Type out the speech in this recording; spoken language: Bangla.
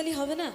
ইত্যাদি হবে না?